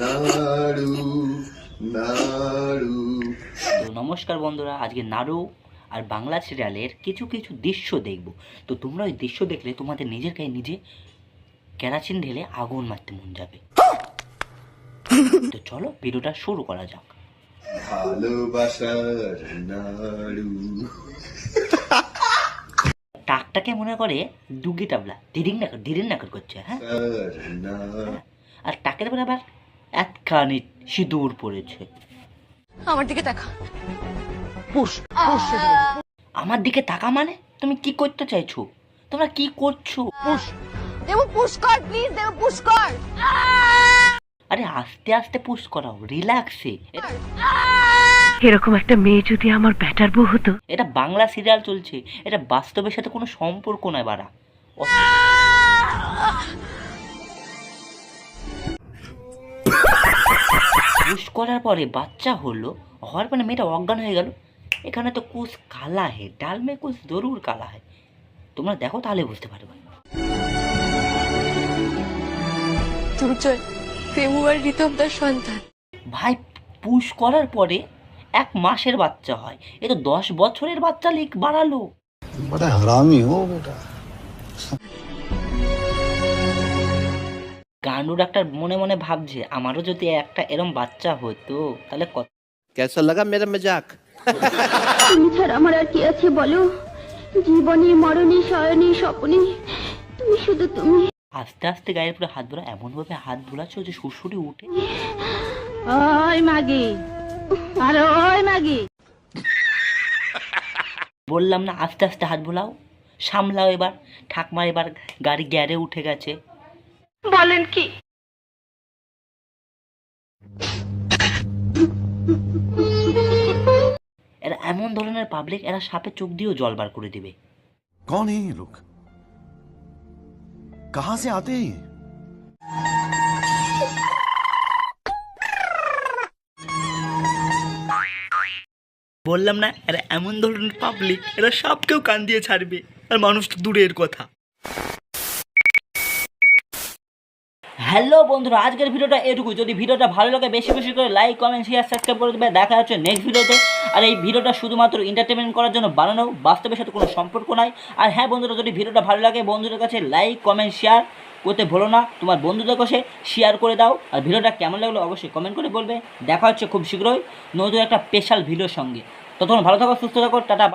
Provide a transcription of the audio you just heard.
নাড়ু নাড়ু তো নমস্কার বন্ধুরা আজকে নাড়ু আর বাংলা সিরিয়ালের কিছু কিছু দৃশ্য দেখব। তো তোমরা ওই দৃশ্য দেখলে তোমাদের নিজের গায়ে নিজে কেরাচিন ঢেলে আগুন মারতে মন যাবে। তো চলো ভিডিওটা শুরু করা যাক। ভালোবাসার নাড়ু। টাকটাকে মনে করে ডুগি টাবলা ডিরিং নাকর ডিরিং নাকর করছে হ্যাঁ। আর নাড়ু আর টাকের পরে আবার একখানি সিঁদুর পড়েছে। আমার দিকে তাকা আমার দিকে তাকা মানে? তুমি কি করতে চাইছো? তোমরা কি করছ? দেবু পুশ কর প্লিজ দেবু পুশ কর। আরে আস্তে আস্তে পুশ করাও রিল্যাক্সে এরকম একটা মেয়ে যদি আমার ব্যাটার বউ হতো? এটা বাংলা সিরিয়াল চলছে। এটা বাস্তবের সাথে কোনো সম্পর্ক নয় বাড়া। কুশ করার পরে বাচ্চা হলো হওয়ার পরে মেয়েটা অজ্ঞান হয়ে গেল। এখানে তো কুশ কালা হে ডাল মেয়ে কুশ জরুর কালা হে। তোমরা দেখো তাহলে বুঝতে পারবে। ভাই পুশ করার পরে এক মাসের বাচ্চা হয়। এ তো দশ বছরের বাচ্চা লিক বাড়ালো। বড় হারামি ও বেটা নানু ডাক্তার মনে মনে ভাবছে আমারও যদি একটা এরম বাচ্চা হতো তাহলে কত কেসা লাগা মেরা মজাক? তুমি ছাড়া আমার আর কি আছে বলো? জীবনী মরণী শয়নে স্বপ্নী তুমি শুধু তুমি। আস্তে আস্তে গায়ের পুরো হাত ধরা এমনভাবে হাত ধুলাচ্ছ যে শুশুরি উঠে। ওই মাগি আর ওই মাগি। বললাম না আস্তে আস্তে হাত বোলাও। সামলাও এবার ঠাকমা এবার গাড়ি গ্যারে উঠে গেছে। বলেন কি এরা এমন ধরনের পাবলিক এরা সাপে চোখ দিয়েও জল বার করে দিবে कौन है ये लोग कहां से आते हैं ये বললাম না এরা এমন ধরনের পাবলিক এরা সবকেও কান দিয়ে ছাড়বে আর মানুষ তো দূরের কথা হ্যালো বন্ধুরা, আজকের ভিডিওটা এটুকু যদি ভিডিওটা ভালো লাগে, বেশি বেশি করে লাইক কমেন্ট শেয়ার সাবস্ক্রাইব করে দেবে। দেখা হচ্ছে নেক্সট ভিডিওতে। আর এই ভিডিওটা শুধুমাত্র এন্টারটেনমেন্ট করার জন্য বানানো, বাস্তবের সাথে কোনো সম্পর্ক নাই। আর হ্যাঁ বন্ধুরা, যদি ভিডিওটা ভালো লাগে, বন্ধুদের কাছে লাইক কমেন্ট শেয়ার করতে ভুলো না। তোমার বন্ধুদের কাছে শেয়ার করে দাও। আর ভিডিওটা কেমন লাগল অবশ্যই কমেন্ট করে বলবে। দেখা হচ্ছে খুব শীঘ্রই নতুন একটা স্পেশাল ভিডিওর সঙ্গে। ততক্ষণ ভালো থাকো, সুস্থ থাকো, টাটা